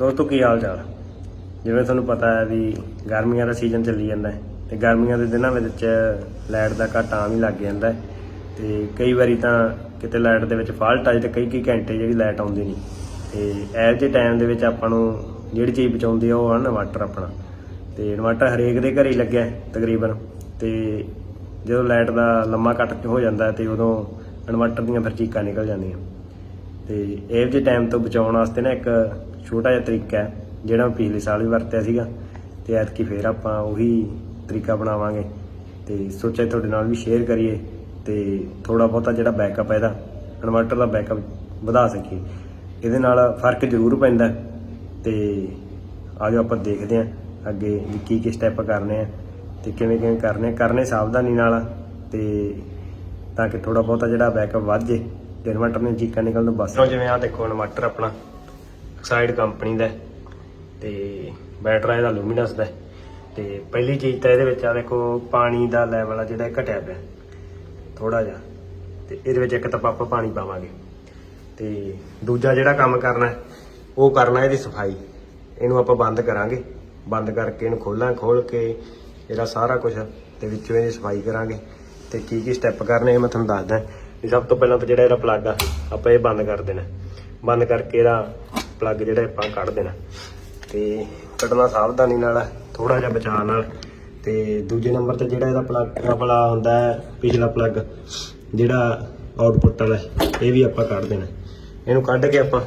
ਦੋਸਤੋ, ਕੀ ਹਾਲ ਚਾਲ? ਜਿਵੇਂ ਤੁਹਾਨੂੰ ਪਤਾ ਹੈ ਵੀ ਗਰਮੀਆਂ ਦਾ ਸੀਜ਼ਨ ਚੱਲੀ ਜਾਂਦਾ ਹੈ ਤੇ ਗਰਮੀਆਂ ਦੇ ਦਿਨਾਂ ਵਿੱਚ ਲਾਈਟ ਦਾ ਘੱਟ ਆਮ ਹੀ ਲੱਗ ਜਾਂਦਾ ਹੈ ਤੇ ਕਈ ਵਾਰੀ ਤਾਂ ਕਿਤੇ ਲਾਈਟ ਦੇ ਵਿੱਚ ਫਾਲਟ ਆ ਜਾਏ ਤੇ ਕਈ ਕਈ ਘੰਟੇ ਜਿਹੜੀ ਲਾਈਟ ਆਉਂਦੀ ਨਹੀਂ। ਤੇ ਐਲ ਜੇ ਟਾਈਮ ਦੇ ਵਿੱਚ ਆਪਾਂ ਨੂੰ ਜਿਹੜੀ ਚੀਜ਼ ਬਚਾਉਂਦੀ ਆ, ਉਹ ਆ ਇਨਵਰਟਰ ਆਪਣਾ। ਤੇ ਇਨਵਰਟਰ ਹਰੇਕ ਦੇ ਘਰੇ ਹੀ ਲੱਗਿਆ ਤਕਰੀਬਨ। ਤੇ ਜਦੋਂ ਲਾਈਟ ਦਾ ਲੰਮਾ ਕੱਟ ਹੋ ਜਾਂਦਾ ਹੈ ਤੇ ਉਦੋਂ ਇਨਵਰਟਰ ਦੀਆਂ ਫਿਰ ਚੀਕਾਂ ਨਿਕਲ ਜਾਂਦੀਆਂ। ਤੇ ਇਹ ਜਿਹੇ ਟਾਈਮ ਤੋਂ ਬਚਾਉਣ ਵਾਸਤੇ ਨਾ ਇੱਕ ਛੋਟਾ ਜਿਹਾ ਤਰੀਕਾ ਹੈ, ਜਿਹੜਾ ਮੈਂ ਪਿਛਲੇ ਸਾਲ ਵੀ ਵਰਤਿਆ ਸੀਗਾ, ਤੇ ਐਤਕੀ ਫੇਰ ਆਪਾਂ ਉਹੀ ਤਰੀਕਾ ਬਣਾਵਾਂਗੇ ਤੇ ਸੋਚਿਆ ਤੁਹਾਡੇ ਨਾਲ ਵੀ ਸ਼ੇਅਰ ਕਰੀਏ, ਤੇ ਥੋੜਾ ਬਹੁਤਾ ਜਿਹੜਾ ਬੈਕਅਪ ਹੈ ਇਹਦਾ ਇਨਵਰਟਰ ਦਾ ਬੈਕਅਪ ਵਧਾ ਸਕੀਏ। ਇਹਦੇ ਨਾਲ ਫ਼ਰਕ ਜ਼ਰੂਰ ਪੈਂਦਾ ਹੈ, ਤੇ ਆਜੋ ਆਪਾਂ ਦੇਖਦੇ ਹਾਂ ਅੱਗੇ ਵੀ ਕੀ ਕੀ ਸਟੈਪ ਕਰਨੇ ਆ, ਤੇ ਕਿਵੇਂ ਕਿਵੇਂ ਕਰਨੇ ਕਰਨੇ ਸਾਵਧਾਨੀ ਨਾਲ ਆ ਤੇ ਤਾਂ ਕਿ ਥੋੜਾ ਬਹੁਤਾ ਜਿਹੜਾ ਬੈਕਅਪ ਵੱਧ ਜੇ, ਤੇ ਇਨਵਰਟਰ ਨੇ ਚੀਕਾਂ ਨਿਕਲਣ ਤੋਂ ਬਸ ਜਿਵੇਂ ਆ ਦੇਖੋ ਇਨਵਰਟਰ ਆਪਣਾ ਸਾਈਡ ਕੰਪਨੀ ਦਾ ਹੈ ਤੇ ਬੈਟਰਾ ਇਹਦਾ ਲੂਮੀਨਸ ਦਾ ਹੈ ਤੇ ਪਹਿਲੀ ਚੀਜ਼ ਤਾਂ ਇਹਦੇ ਵਿੱਚ ਆ ਦੇਖੋ ਪਾਣੀ ਦਾ ਲੈਵਲ ਆ ਜਿਹੜਾ ਇਹ ਘਟਿਆ ਪਿਆ। ਥੋੜਾ ਜਿਹਾ। ਤੇ ਇਹਦੇ ਵਿੱਚ ਇੱਕ ਤਾਂ ਆਪਾਂ ਪਾਣੀ ਪਾਵਾਂਗੇ। ਤੇ ਦੂਜਾ ਜਿਹੜਾ ਕੰਮ ਕਰਨਾ ਉਹ ਕਰਨਾ ਇਹਦੀ ਸਫ਼ਾਈ। ਇਹਨੂੰ ਆਪਾਂ ਬੰਦ ਕਰਾਂਗੇ। ਬੰਦ ਕਰਕੇ ਇਹਨੂੰ ਖੋਲਾਂ ਖੋਲ ਕੇ ਇਹਦਾ ਸਾਰਾ ਕੁਝ ਤੇ ਵਿੱਚੋਂ ਇਹਦੀ ਸਫ਼ਾਈ ਕਰਾਂਗੇ। ਤੇ ਕੀ ਕੀ ਸਟੈਪ ਕਰਨੇ ਇਹ ਮੈਂ ਤੁਹਾਨੂੰ ਦੱਸਦਾ। ਵੀ ਸਭ ਤੋਂ ਪਹਿਲਾਂ ਤਾਂ ਜਿਹੜਾ ਇਹਦਾ ਪਲੱਗ ਆ, ਆਪਾਂ ਇਹ ਬੰਦ ਕਰ ਦੇਣਾ। ਬੰਦ ਕਰਕੇ ਇਹਦਾ ਪਲੱਗ ਜਿਹੜਾ ਆਪਾਂ ਕੱਢ ਦੇਣਾ। ਤੇ ਕੱਢਣਾ ਸਾਵਧਾਨੀ ਨਾਲ ਥੋੜਾ ਜਿਹਾ ਬਚਾਅ ਨਾਲ। ਤੇ ਦੂਜੇ ਨੰਬਰ ਤੇ ਜਿਹੜਾ ਇਹਦਾ ਪਲੱਗ ਵਾਲਾ ਹੁੰਦਾ ਹੈ, ਪਿਛਲਾ ਪਲੱਗ ਜਿਹੜਾ ਆਊਟਪੁੱਟ ਵਾਲਾ ਇਹ ਵੀ ਆਪਾਂ ਕੱਢ ਦੇਣਾ। ਇਹਨੂੰ ਕੱਢ ਕੇ ਆਪਾਂ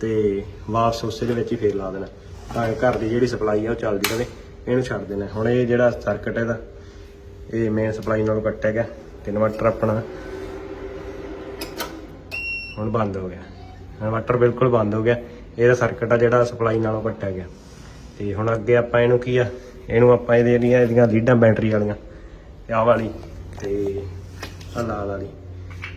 ਤੇ ਵਾਪਸ ਉਸੇ ਦੇ ਵਿੱਚ ਹੀ ਫੇਰ ਲਾ ਦੇਣਾ। ਤਾਂ ਕਿ ਘਰ ਦੀ ਜਿਹੜੀ ਸਪਲਾਈ ਆ, ਉਹ ਚੱਲਦੀ ਰਹੇ ਇਹਨੂੰ ਛੱਡ ਦੇਣਾ। ਹੁਣ ਇਹ ਜਿਹੜਾ ਸਰਕਟ ਇਹਦਾ, ਇਹ ਮੇਨ ਸਪਲਾਈ ਨਾਲੋਂ ਕੱਟਿਆ ਗਿਆ ਤੇ ਇਨਵਰਟਰ ਆਪਣਾ ਹੁਣ ਬੰਦ ਹੋ ਗਿਆ। ਇਨਵਰਟਰ ਬਿਲਕੁਲ ਬੰਦ ਹੋ ਗਿਆ। ਇਹਦਾ ਸਰਕਟ ਆ ਜਿਹੜਾ ਸਪਲਾਈ ਨਾਲੋਂ ਕੱਟਿਆ ਗਿਆ ਤੇ ਹੁਣ ਅੱਗੇ ਆਪਾਂ ਇਹਨੂੰ ਕੀ ਆ? ਇਹਨੂੰ ਆਪਾਂ ਇਹਦੇ ਜਿਹੜੀਆਂ ਇਹਦੀਆਂ ਲੀਡਾਂ ਬੈਟਰੀ ਵਾਲੀਆਂ, ਤੇ ਆਹ ਵਾਲੀ ਤੇ ਆਹ ਲਾਲ ਵਾਲੀ।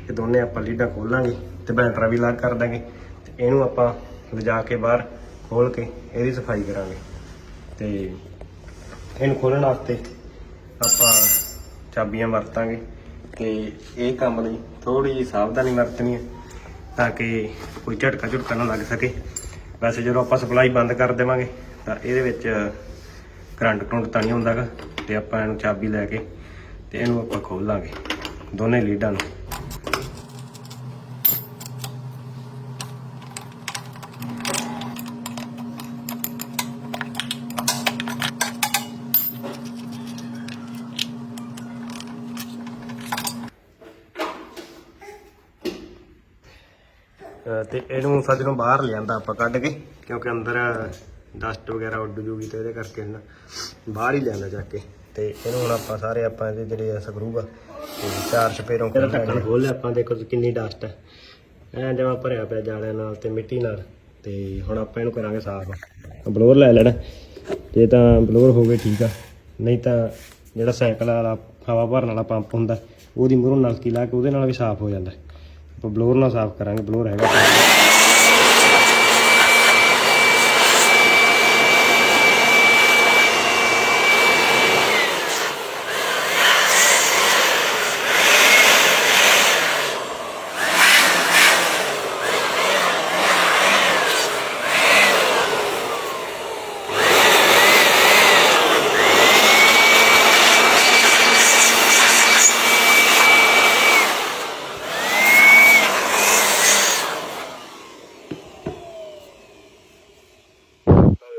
ਇਹ ਦੋਨੇ ਆਪਾਂ ਲੀਡਾਂ ਖੋਲਾਂਗੇ ਤੇ ਬੈਟਰਾ ਵੀ ਲਾਗ ਕਰ ਦਾਂਗੇ। ਤੇ ਇਹਨੂੰ ਆਪਾਂ ਲਿਜਾ ਕੇ ਬਾਹਰ ਖੋਲ ਕੇ ਇਹਦੀ ਸਫ਼ਾਈ ਕਰਾਂਗੇ। ਤੇ ਇਹਨੂੰ ਖੋਲਣ ਵਾਸਤੇ ਆਪਾਂ ਚਾਬੀਆਂ ਵਰਤਾਂਗੇ। ਤੇ ਇਹ ਕੰਮ ਲਈ ਥੋੜੀ ਜਿਹੀ ਸਾਵਧਾਨੀ ਵਰਤਣੀ ਹੈ। ਤਾਂ ਕਿ ਕੋਈ ਝਟਕਾ ਝੁਟਕਾ ਨਾ ਲੱਗ ਸਕੇ। ਵੈਸੇ ਜਦੋਂ ਆਪਾਂ ਸਪਲਾਈ ਬੰਦ ਕਰ ਦੇਵਾਂਗੇ, ਤਾਂ ਇਹਦੇ ਵਿੱਚ ਕਰੰਟ ਕਰੰਟ ਤਾਂ ਨਹੀਂ ਹੁੰਦਾਗਾ ਤੇ ਆਪਾਂ ਇਹਨੂੰ ਚਾਬੀ ਲੈ ਕੇ ਤੇ ਇਹਨੂੰ ਆਪਾਂ ਖੋਲ ਲਾਂਗੇ ਦੋਨੇ ਲੀਡਾਂ ਨੂੰ। ਤੇ ਇਹਨੂੰ ਸੱਜ ਨੂੰ ਬਾਹਰ ਲਿਆਂਦਾ ਆਪਾਂ ਕੱਢ ਕੇ ਕਿਉਂਕਿ ਅੰਦਰ ਡਸਟ ਵਗੈਰਾ ਉੱਡ ਜੂਗੀ ਤੇ ਇਹਦੇ ਕਰਕੇ ਨਾ ਬਾਹਰ ਹੀ ਲਿਆਂਦਾ ਚੱਕ ਕੇ। ਤੇ ਇਹਨੂੰ ਹੁਣ ਆਪਾਂ ਸਾਰੇ ਆਪਾਂ ਇਹਦੇ ਜਿਹੜੇ ਸਕਰੂ ਆ ਤੇ ਚਾਰ ਚਪੇਰੋਂ ਢੱਕਣ ਖੋਲ ਲਿਆ ਆਪਾਂ ਦੇਖੋ ਕਿੰਨੀ ਡਸਟ ਹੈ। ਐ ਜਮਾ ਭਰਿਆ ਪਿਆ ਜਾਲਿਆਂ ਨਾਲ ਤੇ ਮਿੱਟੀ ਨਾਲ। ਤੇ ਹੁਣ ਆਪਾਂ ਇਹਨੂੰ ਕਰਾਂਗੇ ਸਾਫ਼। ਬਲੋਰ ਲੈ ਲੈਣਾ। ਜੇ ਤਾਂ ਬਲੋਰ ਹੋਵੇ ਠੀਕ ਆ। ਨਹੀਂ ਤਾਂ ਜਿਹੜਾ ਸਾਈਕਲ ਵਾਲਾ ਹਵਾ ਭਰਨ ਵਾਲਾ ਪੰਪ ਹੁੰਦਾ ਉਹਦੀ ਮੂਹਰੋਂ ਨਲਕੀ ਲਾ ਕੇ ਉਹਦੇ ਨਾਲ ਵੀ ਸਾਫ਼ ਹੋ ਜਾਂਦਾ। ਬਲੋਰ ਨਾਲ ਸਾਫ਼ ਕਰਾਂਗੇ ਬਲੋਰ ਹੈਗਾ ਆਪਣੇ ਕੋਲ।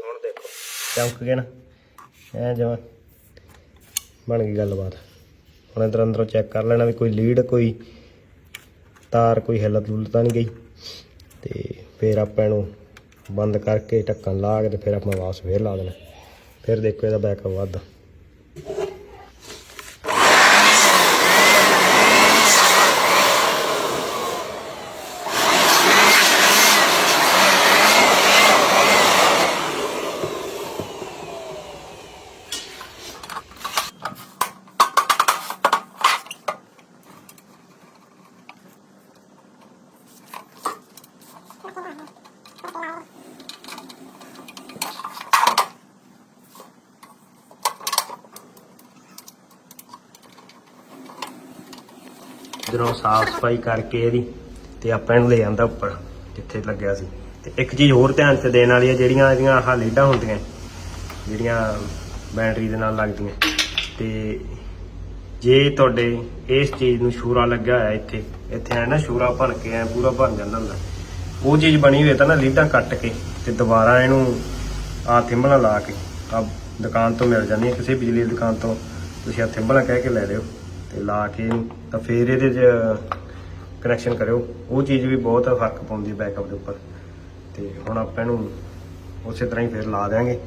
ਹੁਣ ਦੇਖੋ ਚਮਕ ਗਿਆ ਨਾ? ਐ ਜਮਾ। ਬਣ ਗਈ ਗੱਲਬਾਤ। ਹੁਣ ਅੰਦਰ ਅੰਦਰੋਂ ਚੈੱਕ ਕਰ ਲੈਣਾ ਵੀ ਕੋਈ ਲੀਡ ਕੋਈ ਤਾਰ, ਕੋਈ ਹਿੱਲਤ ਹੁੱਲਤ ਤਾਂ ਨਹੀਂ ਗਈ। ਤੇ ਫਿਰ ਆਪਾਂ ਇਹਨੂੰ ਬੰਦ ਕਰਕੇ ਢੱਕਣ ਲਾ ਕੇ ਤੇ ਫਿਰ ਆਪਾਂ ਵਾਪਸ ਫੇਰ ਲਾ ਦੇਣਾ। ਫਿਰ ਦੇਖੋ ਇਹਦਾ ਬੈਕਅਪ ਵੱਧਦਾ ਜਦੋਂ ਸਾਫ਼ ਸਫ਼ਾਈ ਕਰਕੇ ਇਹਦੀ ਤੇ ਆਪਾਂ ਇਹਨੂੰ ਲੈ ਜਾਂਦਾ ਉੱਪਰ, ਜਿੱਥੇ ਲੱਗਿਆ ਸੀ। ਤੇ ਇੱਕ ਚੀਜ਼ ਹੋਰ ਧਿਆਨ ਚ ਦੇਣ ਵਾਲੀ ਹੈ ਜਿਹੜੀਆਂ ਇਹਦੀਆਂ ਆਹ ਲੀਡਾਂ ਹੁੰਦੀਆਂ, ਜਿਹੜੀਆਂ ਬੈਟਰੀ ਦੇ ਨਾਲ ਲੱਗਦੀਆਂ। ਤੇ ਜੇ ਤੁਹਾਡੇ ਇਸ ਚੀਜ਼ ਨੂੰ ਸ਼ੂਰਾ ਲੱਗਿਆ ਹੋਇਆ ਇੱਥੇ ਇੱਥੇ ਐ ਨਾ ਸ਼ੂਰਾ ਭਰ ਕੇ, ਐ ਪੂਰਾ ਭਰ ਜਾਂਦਾ ਹੁੰਦਾ। ਉਹ ਚੀਜ਼ ਬਣੀ ਹੋਈ ਤਾਂ ਨਾ ਲੀਡਾਂ ਕੱਟ ਕੇ ਤੇ ਦੁਬਾਰਾ ਇਹਨੂੰ ਆ ਥਿੰਬਲਾਂ ਲਾ ਕੇ ਆ ਦੁਕਾਨ ਤੋਂ ਮਿਲ ਜਾਂਦੀਆਂ, ਕਿਸੇ ਬਿਜਲੀ ਦੀ ਦੁਕਾਨ ਤੋਂ, ਤੁਸੀਂ ਆ ਥਿੰਬਲਾਂ ਕਹਿ ਕੇ ਲੈ ਲਿਓ। ਤੇ ਲਾ ਕੇ ਤਾਂ ਫੇਰ ਇਹਦੇ 'ਚ ਕਨੈਕਸ਼ਨ ਕਰਿਓ। ਉਹ ਚੀਜ਼ ਵੀ ਬਹੁਤ ਫ਼ਰਕ ਪਾਉਂਦੀ ਬੈਕਅਪ ਦੇ ਉੱਪਰ। ਤੇ ਹੁਣ ਆਪਾਂ ਇਹਨੂੰ ਉਸੇ ਤਰ੍ਹਾਂ ਹੀ ਫੇਰ ਲਾ ਦਿਆਂਗੇ।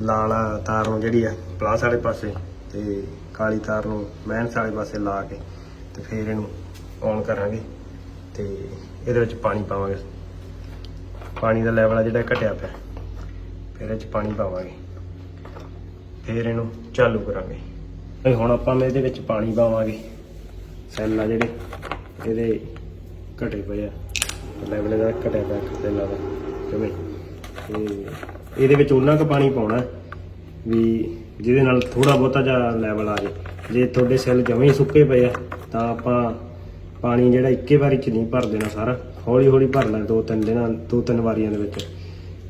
ਲਾਲ ਤਾਰ ਨੂੰ ਜਿਹੜੀ ਆ ਪਲਾਸ ਵਾਲੇ ਪਾਸੇ ਤੇ ਕਾਲੀ ਤਾਰ ਨੂੰ ਮਾਈਨਸ ਵਾਲੇ ਪਾਸੇ ਲਾ ਕੇ ਤੇ ਫੇਰ ਇਹਨੂੰ ਔਨ ਕਰਾਂਗੇ ਤੇ ਇਹਦੇ ਵਿੱਚ ਪਾਣੀ ਪਾਵਾਂਗੇ। ਪਾਣੀ ਦਾ ਲੈਵਲ ਆ ਜਿਹੜਾ ਘਟਿਆ ਪਿਆ। ਫਿਰ ਇਹ ਚ ਪਾਣੀ ਪਾਵਾਂਗੇ। ਫਿਰ ਇਹਨੂੰ ਚਾਲੂ ਕਰਾਂਗੇ। ਤੇ ਹੁਣ ਆਪਾਂ ਮੈਂ ਇਹਦੇ ਵਿੱਚ ਪਾਣੀ ਪਾਵਾਂਗੇ। ਸੈੱਲ ਆ ਜਿਹੜੇ, ਇਹਦੇ ਘਟੇ ਪਏ ਆ। ਲੈਵਲ ਇਹਦਾ ਘਟਿਆ ਪਿਆ ਸੈੱਲਾਂ ਦਾ ਕਿਵੇਂ? ਤੇ ਇਹਦੇ ਵਿੱਚ ਉਹਨਾਂ ਕੁ ਪਾਣੀ ਪਾਉਣਾ ਵੀ ਜਿਹਦੇ ਨਾਲ ਥੋੜਾ ਬਹੁਤਾ ਜਿਹਾ ਲੈਵਲ ਆ ਜੇ। ਜੇ ਤੁਹਾਡੇ ਸੈੱਲ ਜਮੇ ਸੁੱਕੇ ਪਏ ਆ, ਤਾਂ ਆਪਾਂ ਪਾਣੀ ਜਿਹੜਾ ਇੱਕੇ ਵਾਰੀ ਚ ਨਹੀਂ ਭਰ ਦੇਣਾ ਸਾਰਾ। ਹੌਲੀ ਹੌਲੀ ਭਰਨਾ ਦੋ ਤਿੰਨ ਦਿਨਾਂ ਦੋ ਤਿੰਨ ਵਾਰੀਆਂ ਦੇ ਵਿੱਚ।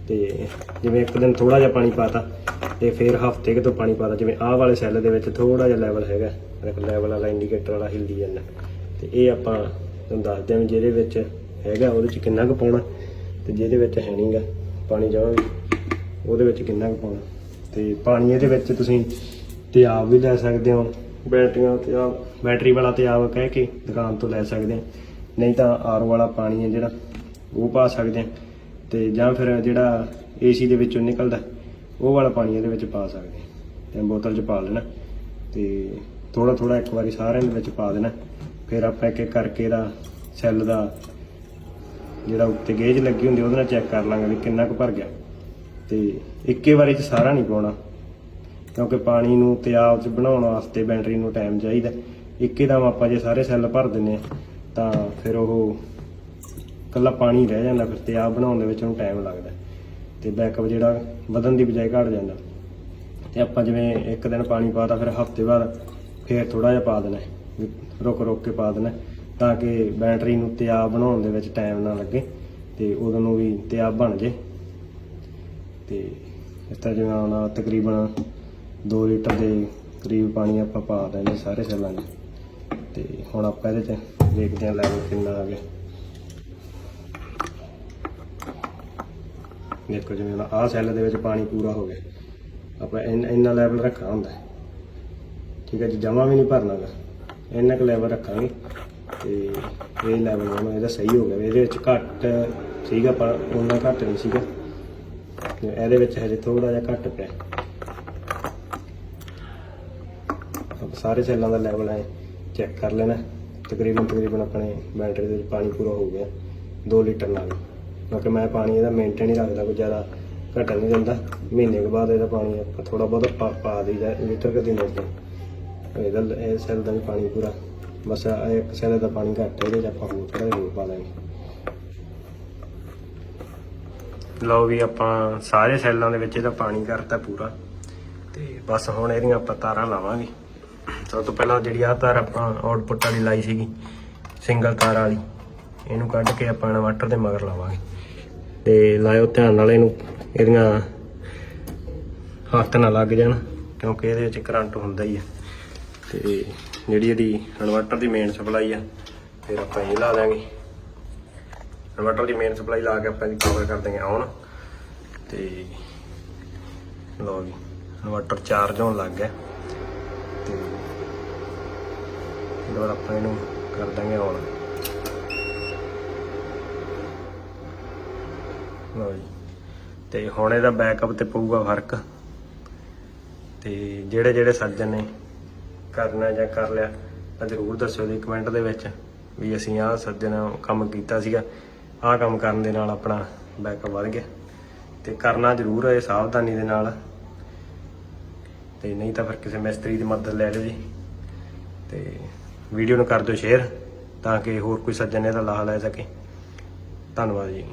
ਤੇ ਜਿਵੇਂ ਇੱਕ ਦਿਨ ਥੋੜਾ ਜਿਹਾ ਪਾਣੀ ਪਾਤਾ ਤੇ ਫਿਰ ਹਫ਼ਤੇ ਕਿ ਤੋਂ ਪਾਣੀ ਪਾਤਾ, ਜਿਵੇਂ ਆਹ ਵਾਲੇ ਸੈੱਲ ਦੇ ਵਿੱਚ ਥੋੜਾ ਜਿਹਾ ਲੈਵਲ ਹੈਗਾ ਇੱਕ ਲੈਵਲ ਵਾਲਾ ਇੰਡੀਕੇਟਰ ਵਾਲਾ ਹਿੱਲੀ ਜਾਂਦਾ। ਤੇ ਇਹ ਆਪਾਂ ਤੁਹਾਨੂੰ ਦੱਸਦੇ ਹਾਂ ਵੀ ਜਿਹਦੇ ਵਿੱਚ ਹੈਗਾ, ਉਹਦੇ ਚ ਕਿੰਨਾ ਕੁ ਪਾਉਣਾ ਤੇ ਜਿਹਦੇ ਵਿੱਚ ਹੈ ਨਹੀਂਗਾ ਪਾਣੀ ਜਮਾਂ ਉਹਦੇ ਵਿੱਚ ਕਿੰਨਾ ਕੁ ਪਾਉਣਾ। ਤੇ ਪਾਣੀ ਇਹਦੇ ਵਿੱਚ ਤੁਸੀਂ ਤਿਆਬ ਵੀ ਲੈ ਸਕਦੇ ਹੋ, ਬੈਟਰੀਆਂ ਤੇ ਆ ਬੈਟਰੀ ਵਾਲਾ ਤਿਆਬ ਕਹਿ ਕੇ ਦੁਕਾਨ ਤੋਂ ਲੈ ਸਕਦੇ ਹੋ। ਨਹੀਂ ਤਾਂ ਆਰ ਵਾਲਾ ਪਾਣੀ ਹੈ ਜਿਹੜਾ, ਉਹ ਪਾ ਸਕਦੇ ਆ ਤੇ ਜਾਂ ਫਿਰ ਜਿਹੜਾ ਏਸੀ ਦੇ ਵਿੱਚੋਂ ਨਿਕਲਦਾ, ਉਹ ਵਾਲਾ ਪਾਣੀ ਇਹਦੇ ਵਿੱਚ ਪਾ ਸਕਦੇ ਆ ਤੇ ਬੋਤਲ 'ਚ ਪਾ ਲੈਣਾ। ਤੇ ਥੋੜਾ ਥੋੜਾ ਇੱਕ ਵਾਰੀ ਸਾਰਿਆਂ ਦੇ ਵਿੱਚ ਪਾ ਦੇਣਾ। ਫਿਰ ਆਪਾਂ ਇੱਕ ਇੱਕ ਕਰਕੇ ਇਹਦਾ ਸੈੱਲ ਦਾ ਜਿਹੜਾ ਉੱਤੇ ਗੇਜ ਲੱਗੀ ਹੁੰਦੀ, ਉਹਦੇ ਨਾਲ ਚੈੱਕ ਕਰ ਲਾਂਗੇ ਵੀ ਕਿੰਨਾ ਕੁ ਭਰ ਗਿਆ। ਤੇ ਇੱਕੇ ਵਾਰੀ 'ਚ ਸਾਰਾ ਨਹੀਂ ਪਾਉਣਾ, ਕਿਉਂਕਿ ਪਾਣੀ ਨੂੰ ਤਿਆਬ 'ਚ ਬਣਾਉਣ ਵਾਸਤੇ ਬੈਟਰੀ ਨੂੰ ਟਾਈਮ ਚਾਹੀਦਾ। ਇੱਕੇ ਦਮ ਆਪਾਂ ਜੇ ਸਾਰੇ ਸੈੱਲ ਭਰ ਦਿੰਨੇ ਆ ਤਾਂ ਫਿਰ ਉਹ ਕੱਲਾ ਪਾਣੀ ਰਹਿ ਜਾਂਦਾ, ਫਿਰ ਤਿਆਬ ਬਣਾਉਣ ਦੇ ਵਿੱਚ ਉਹਨੂੰ ਟਾਈਮ ਲੱਗਦਾ। ਤੇ ਬੈਕਅਪ ਜਿਹੜਾ ਵਧਣ ਦੀ ਬਜਾਏ ਘਟ ਜਾਂਦਾ। ਤੇ ਆਪਾਂ ਜਿਵੇਂ ਇੱਕ ਦਿਨ ਪਾਣੀ ਪਾਤਾ ਫਿਰ ਹਫ਼ਤੇ ਬਾਅਦ ਫਿਰ ਥੋੜਾ ਜਿਹਾ ਪਾ ਦੇਣਾ ਰੁਕ ਰੁਕ ਕੇ ਪਾ ਦੇਣਾ ਤਾਂ ਕਿ ਬੈਟਰੀ ਨੂੰ ਤਿਆਬ ਬਣਾਉਣ ਦੇ ਵਿੱਚ ਟਾਈਮ ਨਾ ਲੱਗੇ ਤੇ ਉਦੋਂ ਨੂੰ ਵੀ ਤਿਆਬ ਬਣ ਜੇ। ਤੇ ਇਸ ਤਰ੍ਹਾਂ ਜਿਵੇਂ ਆਉਣਾ ਤਕਰੀਬਨ 2 ਲੀਟਰ ਦੇ ਕਰੀਬ ਪਾਣੀ ਆਪਾਂ ਪਾ ਦਿੰਦੇ ਸਾਰੇ ਸੈੱਲਾਂ 'ਚ। ਤੇ ਹੁਣ ਆਪਾਂ ਇਹਦੇ 'ਚ ਦੇਖਦੇ ਹਾਂ ਲੈਵਲ ਕਿੰਨਾ ਆ ਗਿਆ। ਦੇਖੋ ਜਿਵੇਂ ਹੁਣ ਆਹ ਸੈੱਲ ਦੇ ਵਿੱਚ ਪਾਣੀ ਪੂਰਾ ਹੋ ਗਿਆ। ਆਪਾਂ ਇੰਨ- ਇੰਨਾ ਲੈਵਲ ਰੱਖਣਾ ਹੁੰਦਾ ਹੈ। ਠੀਕ ਹੈ ਜੀ ਜਮਾ ਵੀ ਨਹੀਂ ਭਰਨਾਗਾ। ਇੰਨਾ ਕੁ ਲੈਵਲ ਰੱਖਾਂਗੇ। ਤੇ ਇਹ ਲੈਵਲ ਹੁਣ ਇਹਦਾ ਸਹੀ ਹੋ ਗਿਆ ਵੀ ਇਹਦੇ ਵਿੱਚ ਘੱਟ ਸੀਗਾ, ਪਰ ਉਹਨਾਂ ਘੱਟ ਨਹੀਂ ਸੀਗਾ। ਤੇ ਇਹਦੇ ਵਿੱਚ ਹਜੇ ਥੋੜਾ ਜਿਹਾ ਘੱਟ ਪਿਆ। ਆਪਾਂ ਸਾਰੇ ਸੈੱਲਾਂ ਦਾ ਲੈਵਲ ਹੈ ਚੈੱਕ ਕਰ ਲੈਣਾ। ਤਕਰੀਬਨ ਤਕਰੀਬਨ ਆਪਣੇ ਬੈਟਰੀ ਦੇ ਵਿੱਚ ਪਾਣੀ ਪੂਰਾ ਹੋ ਗਿਆ। 2 ਲੀਟਰ ਨਾਲ। ਕਿਉਂਕਿ ਮੈਂ ਪਾਣੀ ਇਹਦਾ ਮੇਨਟੇਨ ਹੀ ਰੱਖਦਾ, ਕੋਈ ਜ਼ਿਆਦਾ ਘਟਣ ਨਹੀਂ ਦਿੰਦਾ। ਮਹੀਨੇ ਕੁ ਬਾਅਦ ਇਹਦਾ ਪਾਣੀ ਆਪਾਂ ਥੋੜਾ ਬਹੁਤਾ ਪਾ ਪਾ ਦਈਦਾ, ਲੀਟਰ ਕਦੀ ਨਹੀਂ ਇਹਦਾ ਇਹ ਸੈੱਲ ਦਾ ਵੀ ਪਾਣੀ ਪੂਰਾ, ਬਸ ਇੱਕ ਸੈੱਲ ਦਾ ਪਾਣੀ ਘੱਟ ਹੈ, ਇਹਦੇ 'ਚ ਆਪਾਂ ਹੋਰ ਥੋੜਾ ਹੋਰ ਪਾ ਦਾਂਗੇ ਲਓ ਵੀ ਆਪਾਂ ਸਾਰੇ ਸੈੱਲਾਂ ਦੇ ਵਿੱਚ ਇਹਦਾ ਪਾਣੀ ਕਰਤਾ ਪੂਰਾ, ਤੇ ਬਸ ਹੁਣ ਇਹਦੀਆਂ ਆਪਾਂ ਤਾਰਾਂ ਲਾਵਾਂਗੇ। ਸਭ ਤੋਂ ਪਹਿਲਾਂ ਜਿਹੜੀ ਆਹ ਤਾਰ ਆਪਾਂ ਆਊਟਪੁੱਟ ਵਾਲੀ ਲਾਈ ਸੀਗੀ ਸਿੰਗਲ ਤਾਰ ਵਾਲੀ, ਇਹਨੂੰ ਕੱਢ ਕੇ ਆਪਾਂ ਇਨਵਰਟਰ ਦੇ ਮਗਰ ਲਾਵਾਂਗੇ। ਤੇ ਲਾਇਓ ਧਿਆਨ ਨਾਲ ਇਹਨੂੰ, ਇਹਦੀਆਂ ਹੱਥ ਨਾ ਲੱਗ ਜਾਣ, ਕਿਉਂਕਿ ਇਹਦੇ ਵਿੱਚ ਕਰੰਟ ਹੁੰਦਾ ਹੀ ਹੈ ਤੇ ਜਿਹੜੀ ਇਹਦੀ ਇਨਵਰਟਰ ਦੀ ਮੇਨ ਸਪਲਾਈ ਆ, ਫਿਰ ਆਪਾਂ ਇਹ ਲਾ ਦਾਂਗੇ ਇਨਵਰਟਰ ਦੀ ਮੇਨ ਸਪਲਾਈ ਲਾ ਕੇ ਆਪਾਂ ਇਹਦੀ ਪਾਵਰ ਕਰ ਦਾਂਗੇ ਆਨ ਤੇ ਲਓ ਜੀ, ਇਨਵਰਟਰ ਚਾਰਜ ਹੋਣ ਲੱਗ ਗਿਆ। ਤੇ ਇਹਦੇ ਆਪਾਂ ਇਹਨੂੰ ਕਰ ਦਾਂਗੇ ਆਨ ਲਓ ਜੀ। ਤੇ ਹੁਣ ਇਹਦਾ ਬੈਕਅਪ ਤੇ ਪਊਗਾ ਫ਼ਰਕ। ਤੇ ਜਿਹੜੇ ਜਿਹੜੇ ਸੱਜਣ ਨੇ ਕਰਨਾ ਜਾਂ ਕਰ ਲਿਆ, ਤਾਂ ਜ਼ਰੂਰ ਦੱਸਿਓ ਜੀ ਕਮੈਂਟ ਦੇ ਵਿੱਚ ਵੀ ਅਸੀਂ ਆਹ ਸੱਜਣ ਕੰਮ ਕੀਤਾ ਸੀਗਾ। ਆਹ ਕੰਮ ਕਰਨ ਦੇ ਨਾਲ ਆਪਣਾ ਬੈਕਅਪ ਵਧ ਗਿਆ। ਤੇ ਕਰਨਾ ਜ਼ਰੂਰ ਹੈ ਸਾਵਧਾਨੀ ਦੇ ਨਾਲ। ਤੇ ਨਹੀਂ ਤਾਂ ਫਿਰ ਕਿਸੇ ਮਿਸਤਰੀ ਦੀ ਮਦਦ ਲੈ ਲਿਓ ਜੀ। ਤੇ ਵੀਡੀਓ ਨੂੰ ਕਰ ਦਿਓ ਸ਼ੇਅਰ ਤਾਂ ਕਿ ਹੋਰ ਕੋਈ ਸੱਜਣ ਇਹਦਾ ਲਾਹਾ ਲੈ ਸਕੇ। ਧੰਨਵਾਦ ਜੀ।